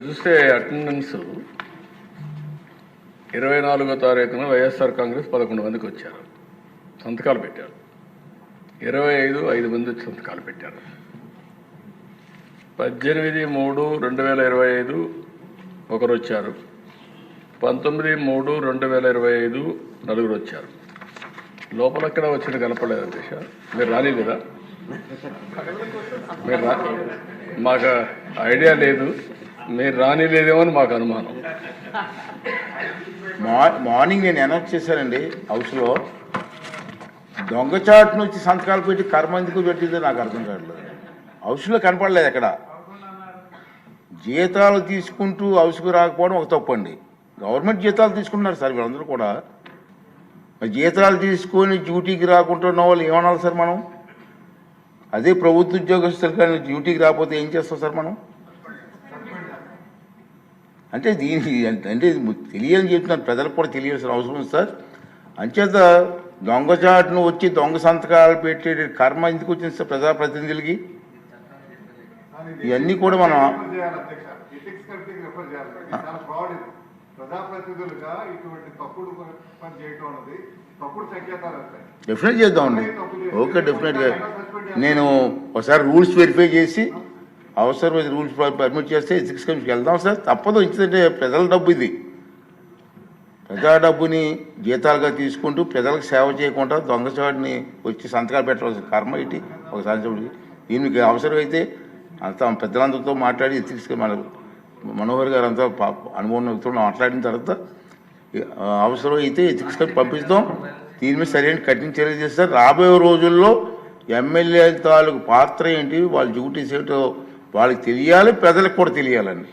చూస్తే అటెండెన్స్ ఇరవై నాలుగో తారీఖున వైఎస్ఆర్ కాంగ్రెస్ పదకొండు మందికి వచ్చారు. సంతకాలు పెట్టారు. ఇరవై ఐదు ఐదు మంది వచ్చి సంతకాలు పెట్టారు. పద్దెనిమిది మూడు రెండు వేల ఇరవై ఐదు ఒకరు వచ్చారు. పంతొమ్మిది మూడు రెండు వేల ఇరవై ఐదు నలుగురు వచ్చారు. లోపల ఎక్కడ వచ్చిన కనపడలేదు అధ్యక్ష మీరు కదా? మీరు రా మాకు ఐడియా లేదు. మీరు రానిలేదేమో అని మాకు అనుమానం. మార్నింగ్ నేను అనౌన్స్ చేశానండి హౌస్లో. దొంగచాటును వచ్చి సంతకాలు పెట్టి కర్మ ఎందుకు పెట్టిందో నాకు అర్థం కావట్లేదు. హౌస్లో కనపడలేదు ఎక్కడ? జీతాలు తీసుకుంటూ హౌస్కు రాకపోవడం ఒక తప్పు అండి గవర్నమెంట్ జీతాలు తీసుకుంటున్నారు సార్ వీళ్ళందరూ కూడా. మరి జీతాలు తీసుకొని డ్యూటీకి రాకుండా ఉన్న వాళ్ళు ఏమనాలి సార్ మనం? అదే ప్రభుత్వ ఉద్యోగస్తులు కానీ డ్యూటీకి రాకపోతే ఏం చేస్తాం సార్ మనం? అంటే దీనికి అంటే తెలియని చెప్తున్నారు. ప్రజలకు కూడా తెలియాల్సిన అవసరం ఉంది సార్. అంచేత దొంగచాటును వచ్చి దొంగ సంతకాలు పెట్టే కర్మ ఎందుకు వచ్చింది సార్ ప్రజాప్రతినిధులకి? ఇవన్నీ కూడా మనం డెఫినెట్ చేద్దామండి. ఓకే డెఫినెట్గా నేను ఒకసారి రూల్స్ వెరిఫై చేసి అవసరమైన రూల్స్ పర్మిట్ చేస్తే ఎథిక్స్ కమిషన్కి వెళ్దాం సార్. తప్పదు ఎందుకంటే ప్రజల డబ్బు ఇది. ప్రజా డబ్బుని జీతాలుగా తీసుకుంటూ ప్రజలకు సేవ చేయకుండా దొంగచాడిని వచ్చి సంతకాలు పెట్టవలసిన కర్మ ఇటు ఒకసారి చూడండి దీనికి అవసరమైతే అంత పెద్దలందరితో మాట్లాడి ఎథిక్స్ మన మనోహర్ గారు అంతా అనుభవం వ్యక్తులు మాట్లాడిన తర్వాత అవసరమైతే ఎథిక్స్ కమిషన్ పంపిస్తాం. దీని మీద సరైన కఠిన చర్యలు చేస్తారు. రాబోయే రోజుల్లో ఎమ్మెల్యే తాలూకు పాత్ర ఏంటి? వాళ్ళ డ్యూటీస్ ఏంటో వాళ్ళకి తెలియాలి ప్రజలకు కూడా తెలియాలండి.